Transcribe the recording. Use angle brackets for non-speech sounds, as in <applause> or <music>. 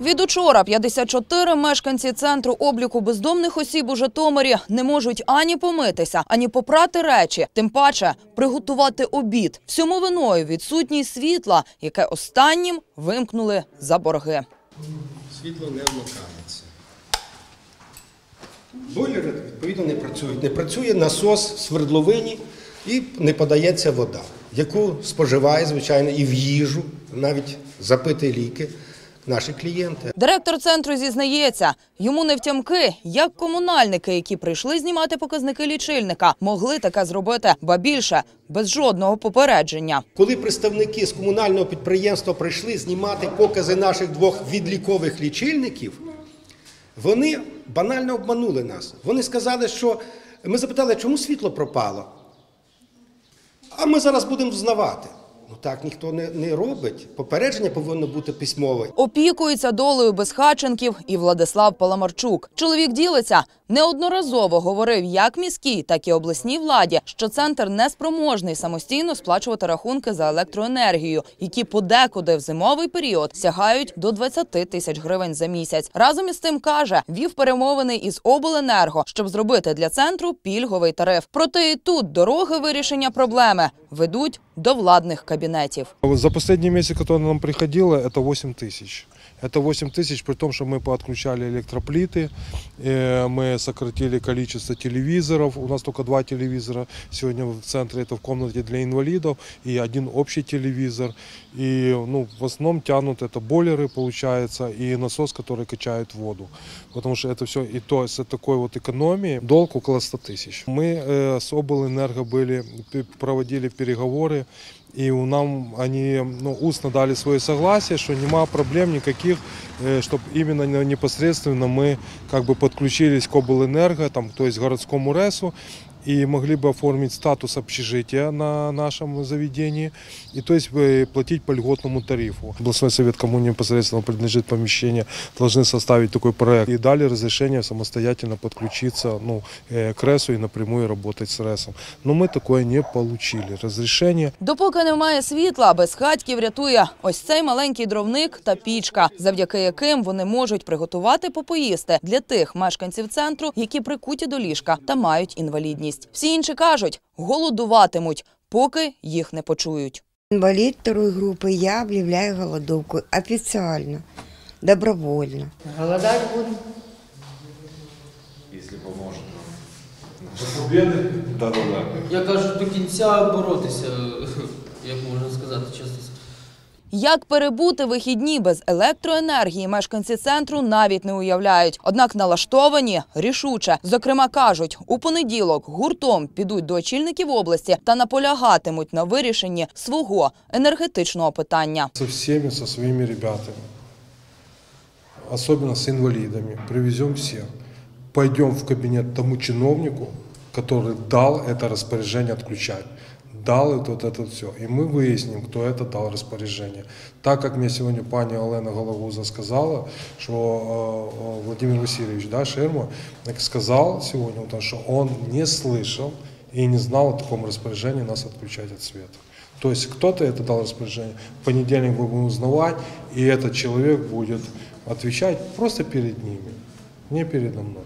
Від учора 54 мешканці центру обліку бездомних осіб у Житомирі не можуть ані помитися, ані попрати речі, тим паче приготувати обід. Всьому виною відсутність світла, яке останнім вимкнули за борги. Світло не вмикається. Бойлери, відповідно, не працюють. Не працює насос в свердловині і не подається вода, яку споживає, звичайно, і в їжу, навіть запити ліки наші клієнти. Директор центру зізнається, йому не втямки, як комунальники, які прийшли знімати показники лічильника, могли таке зробити, ба більше без жодного попередження. Коли представники з комунального підприємства прийшли знімати покази наших двох відлікових лічильників, вони банально обманули нас. Вони сказали, що ми запитали, чому світло пропало. А ми зараз будемо взнавати. Ну так ніхто не, не робить. Попередження повинно бути письмове. Опікується долею безхаченків і Владислав Паламарчук. Чоловік ділиться неодноразово говорив як міській, так і обласній владі, що центр неспроможний самостійно сплачувати рахунки за електроенергію, які подекуди в зимовий період сягають до 20 тисяч гривень за місяць. Разом із тим каже, вів перемовини із обленерго, щоб зробити для центру пільговий тариф. Проте і тут дороги вирішення проблеми ведуть до владних кабінетів. Вот За последний месяц, который нам приходило, это 8 тысяч. Это 8 тысяч, при том, что мы поотключали электроплиты, э, мы сократили количество телевизоров. У нас только два телевизора сегодня в центре, это в комнате для инвалидов, и один общий телевизор. И ну, в основном тянут это бойлеры, получается, и насос, который качает воду. Потому что это все, и то с такой вот экономией, долг около 100 тысяч. Мы э, с облэнерго были, пе- проводили переговоры, и у нам они ну, устно дали свое согласие, что нема проблем никаких, чтобы именно не- непосредственно мы как бы подключились к облэнерго, там, то есть городскому РЭСу, и могли бы оформить статус общежития на нашем заведении, и то есть э, платить по льготному тарифу. Областной совет, кому непосредственно принадлежит помещение, должны составить такой проект и дали разрешение самостоятельно подключиться ну, э, к РЭСу и напрямую работать с РЭСом. Но мы такое не получили. Разрешение Допоки немає світла, безхатьків рятує ось цей маленький дровник та пічка, завдяки яким вони можуть приготувати попоїсти для тих мешканців центру, які прикуті до ліжка та мають інвалідність. Всі інші кажуть, голодуватимуть, поки їх не почують. Инвалид второй группы я объявляю голодовку официально, добровольно. Голодать будем? Да-да-да. Я кажу, до кінця боротися, <laughs> як можна сказати, чесно. Як перебути вихідні без електроенергії, мешканці центру навіть не уявляють. Однак налаштовані рішуче. Зокрема, кажуть, у понеділок гуртом підуть до очільників області та наполягатимуть на вирішенні свого енергетичного питання. Со всеми, со своими ребятами, особенно с инвалидами, привезем всех. Пойдем в кабинет тому чиновнику, который дал это распоряжение отключать. Дал это, вот это все. И мы выясним, кто это дал распоряжение. Так как мне сегодня пани Олена Головуза сказала, что э, э, Владимир Васильевич да, Шерма так сказал сегодня, вот, что он не слышал и не знал о таком распоряжении нас отключать от света. То есть кто-то это дал распоряжение. В понедельник мы будем узнавать, и этот человек будет отвечать просто перед ними, не передо мной.